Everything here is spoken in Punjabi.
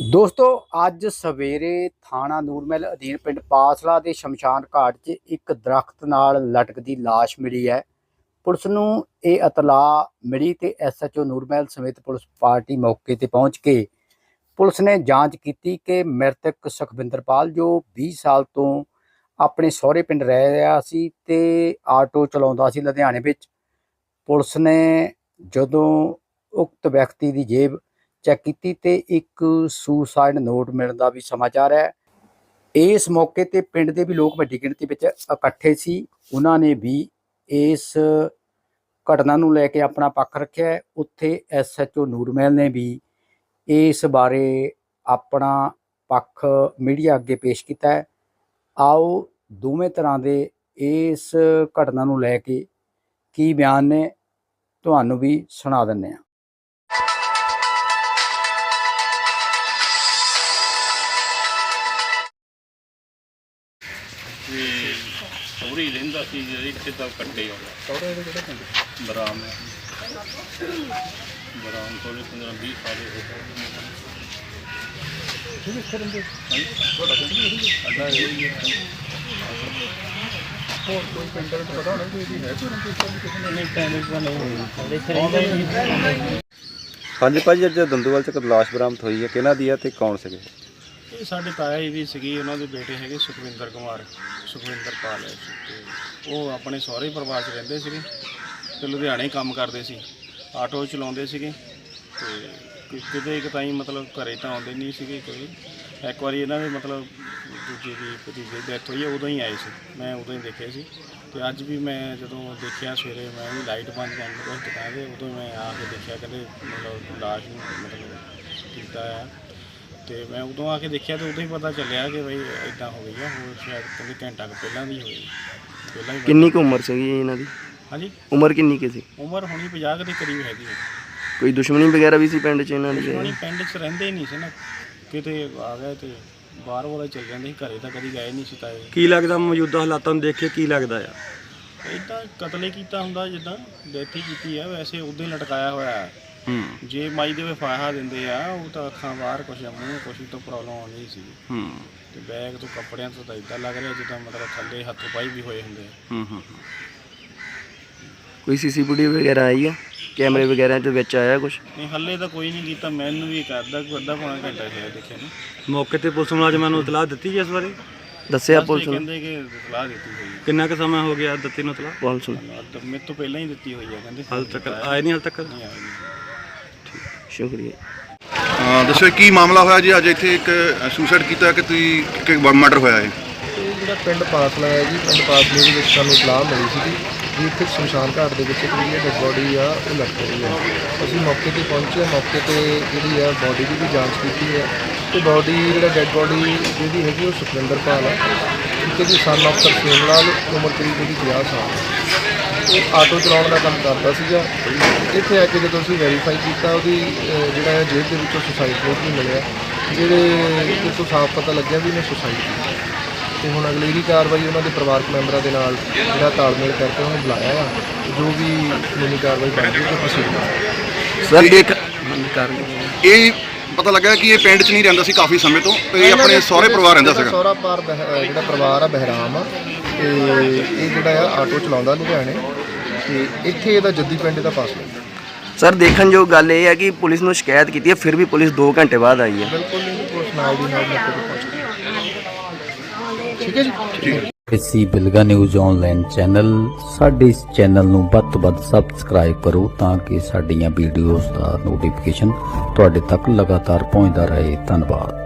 ਦੋਸਤੋ, ਅੱਜ ਸਵੇਰੇ ਥਾਣਾ ਨੂਰਮਹਿਲ ਅਧੀਨ ਪਿੰਡ ਪਾਸਲਾ ਦੇ ਸ਼ਮਸ਼ਾਨ ਘਾਟ 'ਚ ਇੱਕ ਦਰਖਤ ਨਾਲ ਲਟਕਦੀ ਲਾਸ਼ ਮਿਲੀ ਹੈ। ਪੁਲਿਸ ਨੂੰ ਇਹ ਇਤਲਾਹ ਮਿਲੀ ਤੇ ਐਸਐਚਓ ਨੂਰਮਹਿਲ ਸਮੇਤ ਪੁਲਿਸ ਪਾਰਟੀ ਮੌਕੇ ਤੇ ਪਹੁੰਚ ਕੇ ਪੁਲਿਸ ਨੇ ਜਾਂਚ ਕੀਤੀ ਕਿ ਮ੍ਰਿਤਕ ਸੁਖਵਿੰਦਰਪਾਲ, ਜੋ 20 ਸਾਲ ਤੋਂ ਆਪਣੇ ਸਹੁਰੇ ਪਿੰਡ ਰਹਿ ਰਿਹਾ ਸੀ ਤੇ ਆਟੋ ਚਲਾਉਂਦਾ ਸੀ ਲੁਧਿਆਣੇ ਵਿੱਚ, ਪੁਲਿਸ ਨੇ ਜਦੋਂ ਉਕਤ ਵਿਅਕਤੀ ਦੀ ਜੇਬ ਚੈੱਕ ਕੀਤੀ ਤੇ ਇੱਕ ਸੁਸਾਈਡ ਨੋਟ ਮਿਲਣ ਦਾ ਵੀ ਸਮਾਚਾਰ ਹੈ। ਇਸ ਮੌਕੇ ਤੇ ਪਿੰਡ ਦੇ ਵੀ ਲੋਕ ਵੱਡੀ ਗਿਣਤੀ ਵਿੱਚ ਇਕੱਠੇ ਸੀ। ਉਹਨਾਂ ਨੇ ਵੀ ਇਸ ਘਟਨਾ ਨੂੰ ਲੈ ਕੇ ਆਪਣਾ ਪੱਖ ਰੱਖਿਆ ਹੈ। ਉੱਥੇ ਐਸਐਚਓ ਨੂਰਮਹਿਲ ਨੇ ਵੀ ਇਸ ਬਾਰੇ ਆਪਣਾ ਪੱਖ ਮੀਡੀਆ ਅੱਗੇ ਪੇਸ਼ ਕੀਤਾ ਆਓ ਦੋਵੇਂ ਤਰ੍ਹਾਂ ਦੇ ਇਸ ਘਟਨਾ ਨੂੰ ਲੈ ਕੇ ਕੀ ਬਿਆਨ ਨੇ, ਤੁਹਾਨੂੰ ਵੀ ਸੁਣਾ ਦਿੰਦੇ ਹਾਂ। ਸੌਰੀ ਰਹਿੰਦਾ ਸੀ ਜਿਹੜੇ ਇੱਥੇ ਤਾਂ ਕੱਟੇ ਆਉਂਦਾ ਸਹੁਰੇ ਦੇ ਕਿਹੜੇ ਪਿੰਡ ਬਰਾਮ ਬਰਾਮ ਤੋਂ 15 20 ਸਾਲ ਹੋ ਗਏ। ਠੀਕ ਕਰਨ ਦੇ ਤੁਹਾਡਾ ਅੱਡਾ ਇਹ ਹੀ ਹੈ। ਹੋਰ ਕੋਈ ਪਿੰਡ ਦਾ ਪਤਾ ਹੋਣਾ ਕੋਈ ਵੀ ਹੈ ਕੋਈ ਕਿਸੇ ਨੇ ਨਹੀਂ ਹੀ ਨਹੀਂ। ਹਾਂਜੀ ਭਾਜੀ ਅੱਜ ਦੰਦੂਵਾਲ ਚ ਇੱਕ ਲਾਸ਼ ਬਰਾਮਦ ਹੋਈ ਹੈ। ਕਿਹਨਾਂ ਦੀ ਹੈ ਤੇ ਕੌਣ ਸੀਗੇ? ਇਹ ਸਾਡੇ ਤਾਇਆ ਜੀ ਵੀ ਸੀਗੀ, ਉਹਨਾਂ ਦੇ ਬੇਟੇ ਹੈਗੇ ਸੁਖਵਿੰਦਰ ਕੁਮਾਰ, ਸੁਖਵਿੰਦਰ ਪਾਲ ਹੈ ਤੇ ਉਹ ਆਪਣੇ ਸਹੁਰੇ ਪਰਿਵਾਰ 'ਚ ਰਹਿੰਦੇ ਸੀਗੇ ਤੇ ਲੁਧਿਆਣੇ ਕੰਮ ਕਰਦੇ ਸੀ, ਆਟੋ ਚਲਾਉਂਦੇ ਸੀਗੇ। ਤੇ ਕਿ- ਕਿਤੇ ਇੱਕ ਤਾਈ ਮਤਲਬ ਘਰੇ ਤਾਂ ਆਉਂਦੇ ਨਹੀਂ ਸੀਗੇ ਕੋਈ। ਇੱਕ ਵਾਰੀ ਇਹਨਾਂ ਦੇ ਮਤਲਬ ਦੂਜੀ ਦੀ ਭਤੀਜੇ ਦੀ ਡੈਥ ਹੋਈ ਹੈ, ਉਦੋਂ ਹੀ ਆਏ ਸੀ। ਮੈਂ ਉਦੋਂ ਹੀ ਦੇਖੇ ਸੀ। ਤੇ ਅੱਜ ਵੀ ਮੈਂ ਜਦੋਂ ਦੇਖਿਆ ਸਵੇਰੇ, ਮੈਂ ਵੀ ਲਾਈਟ ਬੰਦ ਕਰਨ ਲੱਗਾ ਦੁਕਾਨ ਦੇ ਉਦੋਂ ਮੈਂ ਆ ਕੇ ਦੇਖਿਆ, ਕਹਿੰਦੇ ਮਤਲਬ ਲਾਸ਼ ਨੂੰ ਮਤਲਬ ਕੀਤਾ ਆ। ਤੇ ਮੈਂ ਉਦੋਂ ਆ ਕੇ ਦੇਖਿਆ ਤੇ ਉਦੋਂ ਹੀ ਪਤਾ ਚੱਲਿਆ ਕਿ ਬਈ ਇਦਾਂ ਹੋ ਗਈ ਆ ਹੋਰ ਸ਼ਾਇਦ ਕਹਿੰਦੇ ਘੰਟਾ ਕੁ ਪਹਿਲਾਂ ਦੀ ਹੋਈ। ਪਹਿਲਾਂ ਹੀ ਕਿੰਨੀ ਕੁ ਉਮਰ ਸੀਗੀ ਇਹਨਾਂ ਦੀ? ਹਾਂਜੀ? ਉਮਰ ਕਿੰਨੀ ਕੁ ਸੀ? ਉਮਰ ਹੁਣੀ 50 ਕੁ ਦੇ ਕਰੀਬ ਹੈਗੀ ਹੈ ਕੋਈ ਦੁਸ਼ਮਣੀ ਵਗੈਰਾ ਵੀ ਸੀ ਪਿੰਡ ਚ ਇਹਨਾਂ ਦੀ? ਹੁਣੀ ਪਿੰਡ 'ਚ ਰਹਿੰਦੇ ਹੀ ਨਹੀਂ ਸੀ ਨਾ। ਕਿਤੇ ਆ ਗਏ ਤੇ ਬਾਹਰ ਵਾਲਾ ਚੱਲ ਜਾਂਦੇ ਸੀ ਘਰੇ ਤਾਂ ਕਦੀ ਗਏ ਨਹੀਂ ਸੀ ਤਾਏ। ਕੀ ਲੱਗਦਾ ਮੌਜੂਦਾ ਹਾਲਾਤਾਂ ਨੂੰ ਦੇਖ ਕੇ ਕੀ ਲੱਗਦਾ ਆ? ਇਦਾਂ ਕਤਲ ਕੀਤਾ ਹੁੰਦਾ ਜਿੱਦਾਂ ਡੈਥ ਹੀ ਕੀਤੀ ਆ ਵੈਸੇ ਉਦੋਂ ਹੀ ਲਟਕਾਇਆ ਹੋਇਆ। ਹੂੰ ਜੇ ਮਾਈ ਦੇ ਵਫਾਹਾ ਦਿੰਦੇ ਆ ਉਹ ਤਾਂ ਅੱਖਾਂ ਬਾਹਰ ਕੁਛ ਮੂੰਹ ਕੁਛ ਤੋਂ ਪ੍ਰੋਬਲਮ ਆਉਂਦੀ ਸੀ। ਹੂੰ। ਤੇ ਬੈਗ ਤੋਂ ਕੱਪੜਿਆਂ ਤੋਂ ਤਾਂ ਇਦਾਂ ਲੱਗ ਰਿਹਾ ਜਿੱਦਾਂ ਮਤਲਬ ਥੱਲੇ ਹੱਥ ਪਾਈ ਵੀ ਹੋਏ ਹੁੰਦੇ ਆ। ਹੂੰ ਹੂੰ ਕੋਈ ਸੀਸੀਟੀਵੀ ਵਗੈਰਾ ਆਈ ਆ? ਕੈਮਰੇ ਵਗੈਰਾ ਦੇ ਵਿੱਚ ਆਇਆ ਕੁਝ ਨਹੀਂ ਹੱਲੇ ਤਾਂ ਕੋਈ ਨਹੀਂ ਕੀਤਾ ਮੈਨੂੰ ਵੀ ਕਰਦਾ ਕੋਈ ਅੱਧਾ ਪੌਣਾ ਘੰਟਾ ਹੋਇਆ ਦੇਖਿਆ ਨੂੰ। ਮੌਕੇ ਤੇ ਪੁਲਿਸ ਮੁਲਾਜ਼ਮਾਂ ਨੂੰ ਇਤਲਾਹ ਦਿੱਤੀ ਜੀ ਇਸ ਬਾਰੇ? ਦੱਸਿਆ ਪੁਲਿਸ ਨੂੰ? ਕਹਿੰਦੇ ਕਿ ਸਲਾਹ ਦਿੱਤੀ ਹੋਈ ਕਿੰਨਾ ਕੁ ਸਮਾਂ ਹੋ ਗਿਆ ਦਿੱਤੀ ਨੂੰ ਇਤਲਾਹ? ਪੁਲਿਸ ਨੂੰ। ਹੈ ਤਾਂ ਮੇਰੇ ਤੋਂ ਪਹਿਲਾਂ ਹੀ ਦਿੱਤੀ ਹੋਈ ਹੈ ਕਹਿੰਦੇ। ਹਾਲ ਤੱਕ ਆਏ ਨਹੀਂ ਹਾਲ ਤੱਕ? ਨਹੀਂ ਆਏ ਨਹੀਂ। ਸ਼ੁਕਰੀਆ। ਹਾਂ ਦੱਸੋ ਕੀ ਮਾਮਲਾ ਹੋਇਆ ਜੀ? ਅੱਜ ਇੱਥੇ ਇੱਕ ਸੁਸਾਈਡ ਕੀਤਾ ਕਿ ਤੁਸੀਂ ਕਿ ਮਰਡਰ ਹੋਇਆ ਹੈ? ਇਹ ਜਿਹੜਾ ਪਿੰਡ ਪਾਸਲਾ ਹੈ ਜੀ ਪਿੰਡ ਪਾਸਲੇ ਦੇ ਵਿੱਚ ਸਾਨੂੰ ਇਤਲਾਹ ਮਿਲੀ ਸੀ ਵੀ ਇੱਥੇ ਸ਼ਮਸ਼ਾਨ ਘਾਟ ਦੇ ਵਿੱਚ ਇੱਕ ਜਿਹੜੀ ਡੈਡ ਬੋਡੀ ਆ ਉਹ ਲਟਕ ਰਹੀ ਹੈ। ਅਸੀਂ ਮੌਕੇ ਤੇ ਪਹੁੰਚੇ ਮੌਕੇ ਤੇ ਜਿਹੜੀ ਆ ਬੋਡੀ ਦੀ ਵੀ ਜਾਂਚ ਕੀਤੀ ਹੈ। ਤੇ ਬੋਡੀ ਜਿਹੜਾ ਡੈਡ ਬੋਡੀ ਜਿਹਦੀ ਹੈਗੀ ਉਹ ਸੁਖਵਿੰਦਰ ਪਾਲ ਆ। ਇੱਕ ਦੀ ਸਨ ਆਫ ਤਰਸੇਮ ਲਾਲ ਉਮਰ ਕਰੀਬ ਉਹਦੀ 50 ਸਾਲ। ਉਹ ਆਟੋ ਚਲਾਉਣ ਦਾ ਕੰਮ ਕਰਦਾ ਸੀਗਾ। ਇੱਥੇ ਆ ਕੇ ਜਦੋਂ ਅਸੀਂ ਵੈਰੀਫਾਈ ਕੀਤਾ ਉਹਦੀ ਅਹ, ਜਿਹੜਾ ਹੈ ਜੇਬ ਦੇ ਵਿੱਚੋਂ ਸੁਸਾਈਡ ਨੋਟ ਵੀ ਮਿਲਿਆ। ਜਿਹਦੇ ਇਸ ਤੋਂ ਸਾਫ਼ ਪਤਾ ਲੱਗਿਆ ਵੀ ਇਹਨੇ ਸੁਸਾਈਡ ਕੀਤੀ। ਤੇ ਹੁਣ ਅਗਲੇਰੀ ਕਾਰਵਾਈ ਉਹਨਾਂ ਦੇ ਪਰਿਵਾਰਕ ਮੈਂਬਰਾਂ ਦੇ ਨਾਲ ਜਿਹੜਾ ਤਾਲਮੇਲ ਕਰਕੇ ਉਹਨੂੰ ਬੁਲਾਇਆ ਆ। ਜੋ ਵੀ ਕਾਨੂੰਨੀ ਕਾਰਵਾਈ ਬਣਦੀ ਹੈ ਉਹ ਪ੍ਰੋਸੀਡ ਸਰ ਦੇਖ ਇਹ ਪਤਾ ਲੱਗਾ ਕਿ ਇਹ ਪਿੰਡ 'ਚ ਨਹੀਂ ਰਹਿੰਦਾ ਸੀ ਕਾਫੀ ਸਮੇਂ ਤੋਂ ਤੇ ਇਹ ਆਪਣੇ ਸਹੁਰੇ ਪਰਿਵਾਰ ਰਹਿੰਦਾ ਸੀਗਾ। ਸਹੁਰਾ ਪਰਿਵਾਰ ਬਹਿ- ਅਹ ਜਿਹੜਾ ਪਰਿਵਾਰ ਆ ਬਹਿਰਾਮ ਆ ਤੇ ਇਹ ਜਿਹੜਾ ਆ ਆਟੋ ਚਲਾਉਂਦਾ ਲੁਧਿਆਣੇ। ਤੇ ਇੱਥੇ ਇਹਦਾ ਜੱਦੀ ਪਿੰਡ ਦਾ ਪਾਸ ਸਰ ਦੇਖਣ ਜੋ ਗੱਲ ਇਹ ਹੈ ਕਿ ਪੁਲਿਸ ਨੂੰ ਸ਼ਿਕਾਇਤ ਕੀਤੀ ਹੈ ਫਿਰ ਵੀ ਪੁਲਿਸ 2 ਘੰਟੇ ਬਾਅਦ ਆਈ ਹੈ। ਬਿਲਕੁਲ ਨਹੀਂ ਪੁਲਿਸ ਨਾਲ ਦੀ ਨਾਲ ਮੌਕੇ ਤੇ ਪਹੁੰਚ ਗਈ ਠੀਕ ਹੈ ਜੀ? ਕਿਸੇ ਬਿਲਗਾ ਨਿਊਜ਼ ਆਨਲਾਈਨ ਚੈਨਲ ਸਾਡੇ ਇਸ ਚੈਨਲ ਨੂੰ ਵੱਧ ਤੋਂ ਵੱਧ ਸਬਸਕ੍ਰਾਈਬ ਕਰੋ ਤਾਂ ਕਿ ਸਾਡੀਆਂ ਵੀਡੀਓਜ਼ ਦਾ ਨੋਟੀਫਿਕੇਸ਼ਨ ਤੁਹਾਡੇ ਤੱਕ ਲਗਾਤਾਰ ਪਹੁੰਚਦਾ ਰਹੇ। ਧੰਨਵਾਦ।